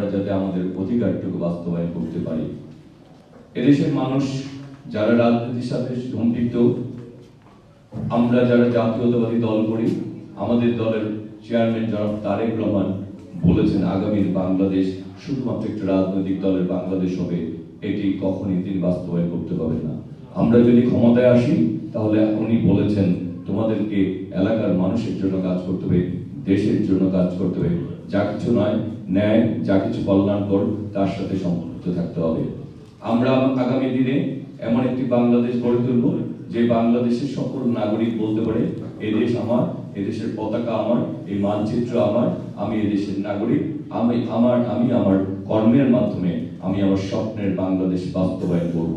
আমরা যাতে আমাদের অধিকারটুকু বাস্তবায়ন করতে পারি। এদেশের মানুষ যারা রাজনীতির সাথে সম্পৃক্ত, আমরা যারা জাতীয়তাবাদী দল করি, আমাদের দলের চেয়ারম্যান জনাব তারেক রহমান বলেছেন, আগামীর বাংলাদেশ শুধুমাত্র একটি রাজনৈতিক দলের বাংলাদেশ হবে। এটি কখনই তিনি বাস্তবায়ন করতে পারবেন না। আমরা যদি ক্ষমতায় আসি, তাহলে উনি বলেছেন, তোমাদেরকে এলাকার মানুষের জন্য কাজ করতে হবে, দেশের জন্য কাজ করতে হবে। যা কিছু নয়, ন্যায় যা কিছু কল্যাণকর তার সাথে সম্পৃক্ত থাকতে হবে। আমরা আগামী দিনে এমন একটি বাংলাদেশ গড়ে তুলব, যে বাংলাদেশের সকল নাগরিক বলতে পারে এই দেশ আমার এদেশের পতাকা আমার, এই মানচিত্র আমার, আমি এদেশের নাগরিক, আমি আমার আমি আমার কর্মের মাধ্যমে আমি আমার স্বপ্নের বাংলাদেশ বাস্তবায়ন করব।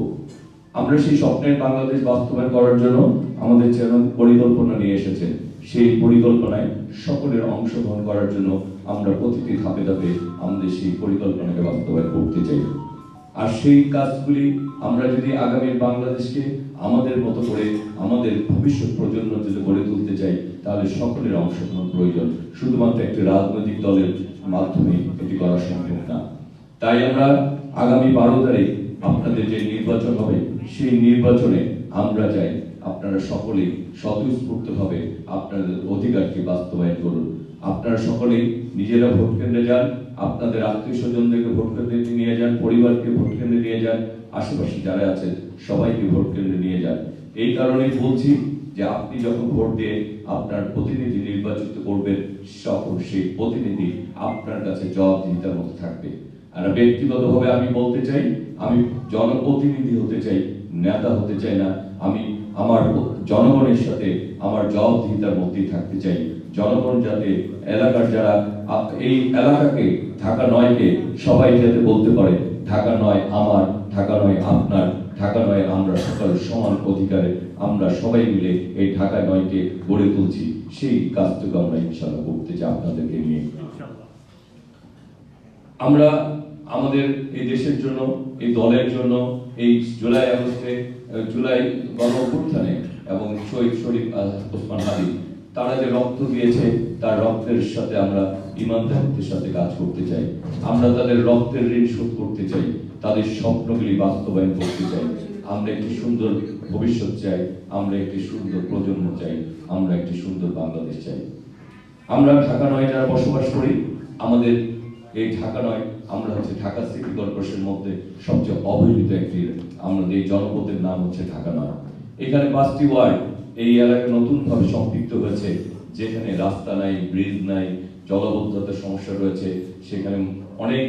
আমরা সেই স্বপ্নের বাংলাদেশ বাস্তবায়ন করার জন্য আমাদের চেয়ারম্যান পরিকল্পনা নিয়ে এসেছেন সেই পরিকল্পনায় সকলের অংশগ্রহণ করার জন্য আমরা প্রতিটি ধাপে ধাপে আমাদের সেই পরিকল্পনাকে বাস্তবায়ন করতে চাই। আর সেই কাজগুলি আমরা যদি আগামীর বাংলাদেশকে আমাদের মতো করে আমাদের ভবিষ্যৎ প্রজন্ম যদি গড়ে তুলতে চাই, তাহলে সকলের অংশগ্রহণ প্রয়োজন। শুধুমাত্র একটি রাজনৈতিক দলের মাধ্যমে এটি করা সম্ভব না। তাই আমরা আগামী বারো তারিখ আপনাদের যে নির্বাচন হবে, সেই নির্বাচনে আমরা চাই আপনারা সকলেই স্বতঃস্ফূর্তভাবে আপনাদের অধিকারকে বাস্তবায়ন করুন। আপনারা সকলেই নিজেরা ভোট কেন্দ্রে যান, আপনাদের আত্মীয় স্বজনদেরকে ভোট কেন্দ্রে নিয়ে যান, পরিবারকে ভোট কেন্দ্রে নিয়ে যান, আশেপাশে যারা আছেন সবাইকে ভোট কেন্দ্রে নিয়ে যান। এই কারণেই বলছি যে আপনি যখন ভোট দিয়ে আপনার প্রতিনিধি নির্বাচিত করবেন সকল সেই প্রতিনিধি আপনার কাছে জবাবদিহিতার মতো থাকবে। আর ব্যক্তিগতভাবে আমি বলতে চাই, আমি জনপ্রতিনিধি হতে চাই, নেতা হতে চাই না, আমি আমার জনগণের সাথে আমার জবাবদিহিতার মধ্যেই থাকতে চাই। জনগণ যাতে এলাকার যারা, এই এলাকাকে, ঢাকা নয়কে সবাই যাতে বলতে পারে, ঢাকা নয় আমার, ঢাকা নয় আপনার, ঢাকা নয় আমরা সকল সমান অধিকারে, আমরা সবাই মিলে এই ঢাকা নয়কে গড়ে তুলছি। সেই কাজটুকু আমরা ইনশাল্লাহ করতে চাই আপনাদেরকে নিয়ে। আমরা আমাদের এই দেশের জন্য, এই দলের জন্য, এই জুলাই আগস্টে, জুলাই গণ এবং শহীদ শরীফ ওসমান হাদি তারা যে রক্ত দিয়েছে, তার রক্তের সাথে আমরা ইমানদারিত্বের সাথে কাজ করতে চাই। আমরা তাদের রক্তের ঋণ শোধ করতে চাই, তাদের স্বপ্নগুলি বাস্তবায়ন করতে চাই। আমরা একটি সুন্দর ভবিষ্যৎ চাই, আমরা একটি সুন্দর প্রজন্ম চাই, আমরা একটি সুন্দর বাংলাদেশ চাই। আমরা ঢাকা নয় যারা বসবাস করি, আমাদের এই ঢাকা নয়, আমরা হচ্ছে ঢাকা সিটি কর্পোরেশনের মধ্যে সবচেয়ে অবহেলিত একটি, আমাদের এই জনপদের নাম হচ্ছে ঢাকা নয়। এখানে পাঁচটি ওয়ার্ড। এই এলাকায় নতুনভাবে সম্পৃক্ত হয়েছে, যেখানে রাস্তা নাই ব্রিজ নাই, জলবদ্ধতার সমস্যা রয়েছে, সেখানে অনেক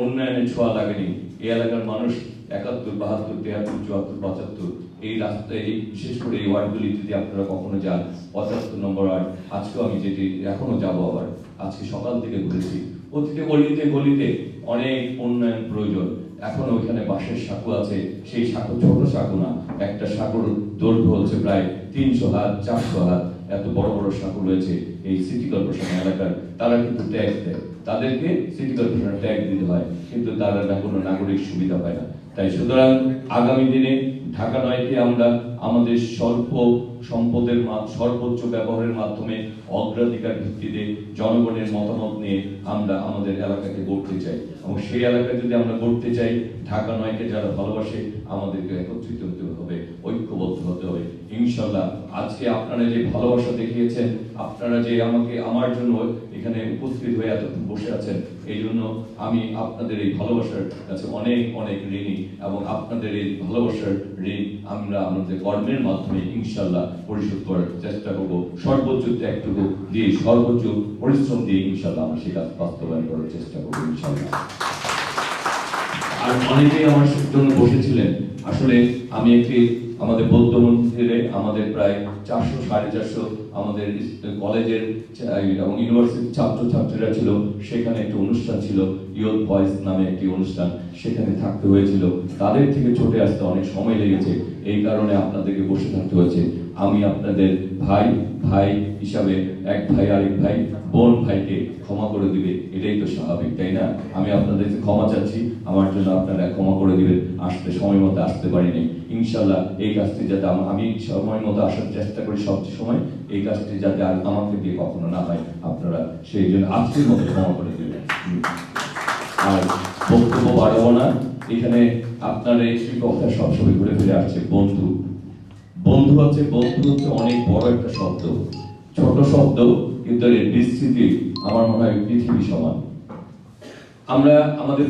উন্নয়নের ছোঁয়া লাগেনি। এই এলাকার মানুষ একাত্তর, বাহাত্তর তিয়াত্তর চুয়াত্তর, পঁচাত্তর, এই রাস্তায়, এই বিশেষ করে এই ওয়ার্ডগুলি যদি আপনারা কখনো যান, পঁচাত্তর নম্বর ওয়ার্ড, আজকেও আমি যেটি এখনও যাব আবার, আজকে সকাল থেকে ঘুরেছি। প্রতিটি গলিতে গলিতে অনেক উন্নয়ন প্রয়োজন। এখন ওইখানে বাঁশের সাঁকু আছে। সেই সাঁকু ছোট সাঁকু না, একটা সাঁকুর দৈর্ঘ্য হচ্ছে প্রায় তিনশো হাত, চারশো হাত। এত বড় বড় সাঁকু রয়েছে এই সিটি কর্পোরেশন এলাকার। তারা কিন্তু ট্যাক্স দেয়। তাদেরকে সিটি কর্পোরেশন ট্যাক্স দিতে হয়, কিন্তু তারা না কোনো নাগরিক সুবিধা পায় না। তাই সুতরাং আগামী দিনে ঢাকা নয়কে আমরা আমাদের স্বল্প সম্পদের সর্বোচ্চ ব্যবহারের মাধ্যমে অগ্রাধিকার ভিত্তিতে জনগণের মতামত নিয়ে আমরা আমাদের এলাকাকে গড়তে চাই। এবং সেই এলাকায় যদি আমরা গড়তে চাই, ঢাকা নয়কে যারা ভালোবাসে, আমাদেরকে একত্রিত হতে হবে, ঐক্যবদ্ধ হতে হবে। ইনশাল্লাহ আজকে আপনারা যে ভালোবাসা দেখিয়েছেন, আপনারা যে আমাকে আমার জন্য এখানে উপস্থিত হয়ে এতক্ষণ বসে আছেন, এই জন্য আমি আপনাদের এই ভালোবাসার কাছে অনেক অনেক ঋণী। এবং আপনাদের এই ভালোবাসার ঋণ আমরা আমাদের কর্মের মাধ্যমে ইনশাল্লাহ পরিশোধ করার চেষ্টা করব। সর্বোচ্চ ত্যাগটুকু দিয়ে, সর্বোচ্চ পরিশ্রম দিয়ে ইনশাল্লাহ আমরা কাজ বাস্তবায়ন করার চেষ্টা করব ইনশাল্লাহ আর অনেকেই আমার জন্য বসেছিলেন আসলে আমি একটি, আমাদের বৌদ্ধ মন্দিরে আমাদের প্রায় চারশো, সাড়ে চারশো আমাদের কলেজের এবং ইউনিভার্সিটির ছাত্র ছাত্রীরা ছিল। সেখানে একটি অনুষ্ঠান ছিল ইয়ত ভয়েস নামে একটি অনুষ্ঠান। সেখানে থাকতে হয়েছিল। তাদের থেকে ছুটে আসতে অনেক সময় লেগেছে। এই কারণে আপনাদেরকে বসে থাকতে হয়েছে। আমি আপনাদের ভাই ভাই হিসাবে, এক ভাই, আরেক ভাই, বোন ভাইকে ক্ষমা করে দিবে। এটাই তো স্বাভাবিক, তাই না? আমি আপনাদের ক্ষমা চাচ্ছি। আমার জন্য আপনারা ক্ষমা করে দিবেন। আসতে সময় মতো আসতে পারিনি। ইনশাল্লাহ এই কাজটি যাতে আমি সময় মতো আসার চেষ্টা করি সবচেয়ে সময়, এই কাজটি যাতে আর আমাকে দিয়ে কখনো না হয় আপনারা সেই জন্য আজকের মতো ক্ষমা করে দেবেন। আর বক্তব্য বাড়াবো না। এখানে আপনার একটি কথা সবসময় ঘুরে ফিরে আসছে, বন্ধু। বন্ধু হচ্ছে বন্ধু হচ্ছে অনেক বড় একটা শব্দ। ছোট শব্দ, কিন্তু এর বিস্তৃতি আমার মনে হয় পৃথিবী সমান। আমরা আমাদের